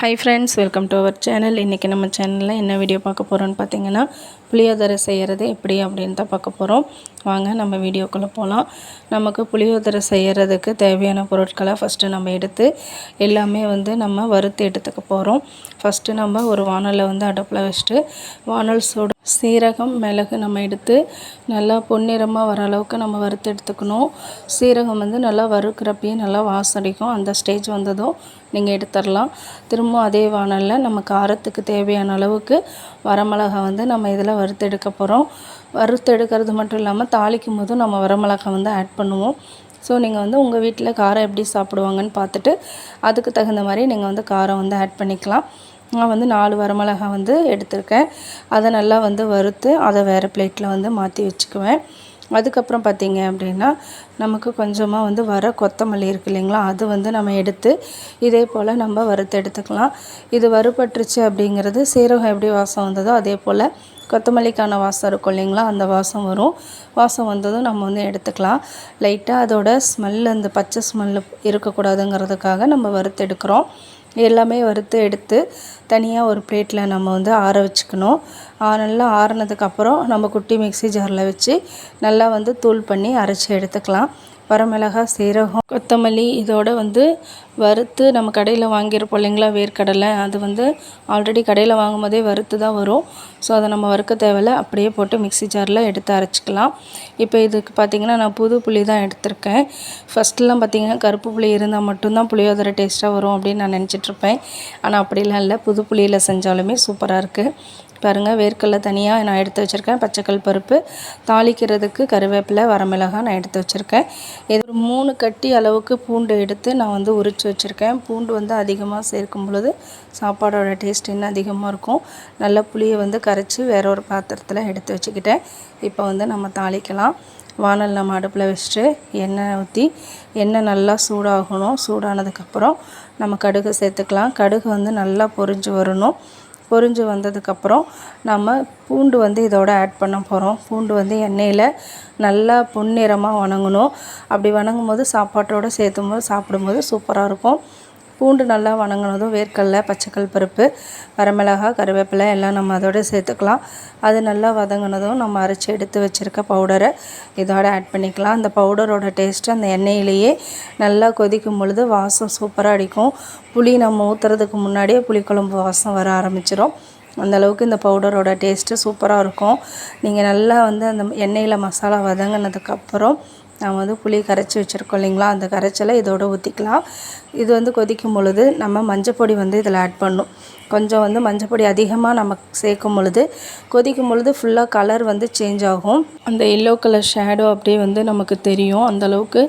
Hi friends welcome to our channel இன்றைக்கி நம்ம சேனலில் என்ன வீடியோ பார்க்க போகிறோன்னு பார்த்தீங்கன்னா புளியோதரை செய்கிறது எப்படி அப்படின்னு தான் பார்க்க போகிறோம் வாங்க நம்ம வீடியோக்குள்ளே போகலாம் நமக்கு புளியோதரை செய்கிறதுக்கு தேவையான பொருட்களை ஃபஸ்ட்டு நம்ம எடுத்து எல்லாமே வந்து நம்ம வறுத்து எடுத்துக்க போகிறோம் ஃபஸ்ட்டு நம்ம ஒரு வானலை வந்து அடுப்பில் வச்சுட்டு வானல் சூடு சீரகம் மிளகு நம்ம எடுத்து நல்லா பொன்னிறமாக வர அளவுக்கு நம்ம வறுத்து எடுத்துக்கணும். சீரகம் வந்து நல்லா வறுக்கிறப்பயே நல்லா வாசடிக்கும் அந்த ஸ்டேஜ் வந்ததும் நீங்கள் எடுத்துடலாம். திரும்ப அதே வானலில் நம்ம காரத்துக்கு தேவையான அளவுக்கு வரமிளகா வந்து நம்ம இதில் வறுத்து எடுக்க போகிறோம் வறுத்து எடுக்கிறது மட்டும் இல்லாமல் தாளிக்கும் போதும் நம்ம வரமிளகா வந்து ஆட் பண்ணுவோம். ஸோ நீங்கள் வந்து உங்கள் வீட்டில் காரம் எப்படி சாப்பிடுவாங்கன்னு பார்த்துட்டு அதுக்கு தகுந்த மாதிரி நீங்கள் வந்து காரம் வந்து ஆட் பண்ணிக்கலாம். நான் வந்து நாலு வரமிளகா வந்து எடுத்திருக்கேன். அதை நல்லா வந்து வறுத்து அதை வேறு பிளேட்டில் வந்து மாற்றி வச்சுக்குவேன். அதுக்கப்புறம் பார்த்திங்க அப்படின்னா நமக்கு கொஞ்சமாக வந்து வர கொத்தமல்லி இருக்குது இல்லைங்களா அது வந்து நம்ம எடுத்து இதே போல் நம்ம வறுத்து எடுத்துக்கலாம். இது வறுபட்டுருச்சு அப்படிங்கிறது சீரகம் எப்படி வாசம் வந்ததோ அதே போல் கொத்தமல்லிக்கான வாசம் இருக்கும் இல்லைங்களா? அந்த வாசம் வரும். வாசம் வந்ததும் நம்ம வந்து எடுத்துக்கலாம். லைட்டாக அதோட ஸ்மெல் அந்த பச்சை ஸ்மெல் இருக்கக்கூடாதுங்கிறதுக்காக நம்ம வறுத்து எடுக்கிறோம். எல்லாமே வறுத்து எடுத்து தனியாக ஒரு பிளேட்டில் நம்ம வந்து ஆற வச்சுக்கணும். நல்லா ஆறினதுக்கப்புறம் நம்ம குட்டி மிக்சி ஜாரில் வச்சு நல்லா வந்து தூள் பண்ணி அரைச்சி எடுத்துக்கலாம். வரமிளகா சீரகம் கொத்தமல்லி இதோடு வந்து வறுத்து நம்ம கடையில் வாங்கியிருப்போம் இல்லைங்களா வேர்க்கடலை. அது வந்து ஆல்ரெடி கடையில் வாங்கும் போதே வறுத்து தான் வரும். ஸோ அதை நம்ம வறுக்க தேவையில்ல. அப்படியே போட்டு மிக்சி ஜாரில் எடுத்து அரைச்சிக்கலாம். இப்போ இதுக்கு பார்த்திங்கன்னா நான் புது புளி தான் எடுத்திருக்கேன். ஃபஸ்ட்டெலாம் பார்த்திங்கன்னா கருப்பு புளி இருந்தால் மட்டும்தான் புளியோதரை டேஸ்ட்டாக வரும் அப்படின்னு நான் நினச்சிட்ருப்பேன் ஆனால் அப்படிலாம் இல்லை. புது புளியில் செஞ்சாலுமே சூப்பராக இருக்குது பாருங்கள் வேர்க்கடலை தனியாக நான் எடுத்து வச்சுருக்கேன். பச்சைக்கல் பருப்பு தாளிக்கிறதுக்கு கருவேப்பிலை வரமிளகாய் நான் எடுத்து வச்சுருக்கேன். இது ஒரு மூணு கட்டி அளவுக்கு பூண்டு எடுத்து நான் வந்து உரித்து வச்சுருக்கேன். பூண்டு வந்து அதிகமாக சேர்க்கும் பொழுது சாப்பாடோட டேஸ்ட் இன்னும் அதிகமாக இருக்கும். நல்ல புளியை வந்து கரைச்சி வேற ஒரு பாத்திரத்தில் எடுத்து வச்சுக்கிட்டேன். இப்போ வந்து நம்ம தாளிக்கலாம். வானல் நம்ம அடுப்பில் வச்சுட்டு எண்ணெய் ஊற்றி எண்ணெய் நல்லா சூடாகணும். சூடானதுக்கப்புறம் நம்ம கடுகு சேர்த்துக்கலாம். கடுகு வந்து நல்லா பொரிஞ்சு வரணும். பொரிஞ்சு வந்ததுக்கப்புறம் நம்ம பூண்டு வந்து இதோட ஆட் பண்ண போகிறோம் பூண்டு வந்து எண்ணெயில் நல்லா பொன்னிறமாக வணங்கணும். அப்படி வணங்கும் போது சாப்பாட்டோடு சேர்த்தும் போது சாப்பிடும்போது சூப்பராக இருக்கும். பூண்டு நல்லா வணங்கினதும் வேர்க்கடல பச்சைக்கல் பருப்பு வரமிளகாய் கருவேப்பிலை எல்லாம் நம்ம அதோடு சேர்த்துக்கலாம். அது நல்லா வதங்கினதும் நம்ம அரைச்சி எடுத்து வச்சுருக்க பவுடரை இதோட ஆட் பண்ணிக்கலாம். அந்த பவுடரோட டேஸ்ட்டு அந்த எண்ணெயிலேயே நல்லா கொதிக்கும் பொழுது வாசம் சூப்பராக அடிக்கும். புளி நம்ம ஊற்றுறதுக்கு முன்னாடியே புளிக்குழம்பு வாசம் வர ஆரம்பிச்சிடும் அந்தளவுக்கு இந்த பவுடரோட டேஸ்ட்டு சூப்பராக இருக்கும். நீங்கள் நல்லா வந்து அந்த எண்ணெயில் மசாலா வதங்கினதுக்கப்புறம் நம்ம வந்து புளி கரைச்சி வச்சுருக்கோம் இல்லைங்களா? அந்த கரைச்சலை இதோட ஊற்றிக்கலாம் இது வந்து கொதிக்கும் பொழுது நம்ம மஞ்சப்பொடி வந்து இதில் ஆட் பண்ணும். கொஞ்சம் வந்து மஞ்சப்பொடி அதிகமாக நம்ம சேர்க்கும் பொழுது கொதிக்கும் பொழுது ஃபுல்லாக கலர் வந்து சேஞ்ச் ஆகும். அந்த எல்லோ கலர் ஷேடோ அப்படியே வந்து நமக்கு தெரியும். அந்தளவுக்கு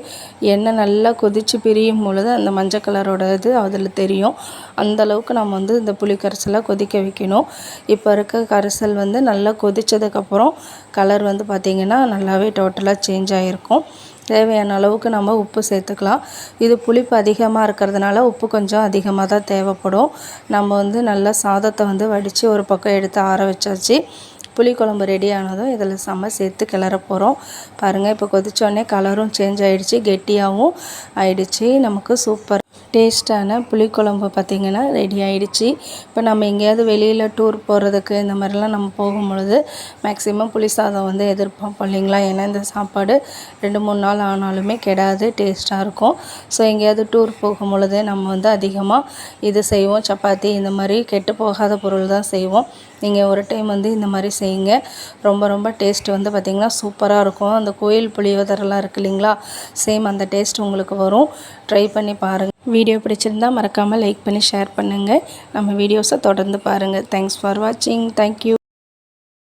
எண்ணெய் நல்லா கொதித்து பிரியும் பொழுது அந்த மஞ்சள் கலரோட இது அதில் தெரியும். அந்தளவுக்கு நம்ம வந்து இந்த புளி கரைசலை கொதிக்க வைக்கணும். இப்போ இருக்க கரைசல் வந்து நல்லா கொதித்ததுக்கப்புறம் கலர் வந்து பார்த்திங்கன்னா நல்லாவே டோட்டலாக சேஞ்ச் ஆகிருக்கும் தேவையான அளவுக்கு நம்ம உப்பு சேர்த்துக்கலாம். இது புளிப்பு அதிகமாக இருக்கிறதுனால உப்பு கொஞ்சம் அதிகமாக தான் தேவைப்படும். நம்ம வந்து நல்லா சாதத்தை வந்து வடித்து ஒரு பக்கம் எடுத்து ஆற வச்சாச்சு. புளிக்குழம்பு ரெடி ஆனதும் இதில் செம்ம சேர்த்து கிளற போகிறோம் பாருங்கள் இப்போ கொதிச்சோடனே கலரும் சேஞ்ச் ஆகிடுச்சி கெட்டியாகவும் ஆயிடுச்சு நமக்கு சூப்பர் டேஸ்ட்டான புளிக்குழம்பு பார்த்திங்கன்னா ரெடி ஆகிடுச்சி இப்போ நம்ம எங்கேயாவது வெளியில் டூர் போகிறதுக்கு இந்த மாதிரிலாம் நம்ம போகும்பொழுது மேக்ஸிமம் புளி சாதம் வந்து எதிர்பார்ப்போம் இல்லைங்களா? ஏன்னா இந்த சாப்பாடு ரெண்டு மூணு நாள் ஆனாலுமே கெடாது டேஸ்ட்டாக இருக்கும். ஸோ எங்கேயாவது டூர் போகும்பொழுது நம்ம வந்து அதிகமாக இது செய்வோம். சப்பாத்தி இந்த மாதிரி கெட்டு போகாத பொருள் தான் செய்வோம். நீங்கள் ஒரு டைம் வந்து இந்த மாதிரி செய்யுங்க. ரொம்ப ரொம்ப டேஸ்ட் வந்து பார்த்திங்கன்னா சூப்பராக இருக்கும். அந்த கோயில் புளியோதரெல்லாம் இருக்குது இல்லைங்களா? சேம் அந்த டேஸ்ட் உங்களுக்கு வரும். ட்ரை பண்ணி பாருங்கள் வீடியோ பிடிச்சிருந்தா மறக்காமல் லைக் பண்ணி ஷேர் பண்ணுங்கள் நம்ம வீடியோஸை தொடர்ந்து பாருங்கள் தேங்க்ஸ் ஃபார் வாட்சிங் தேங்க்யூ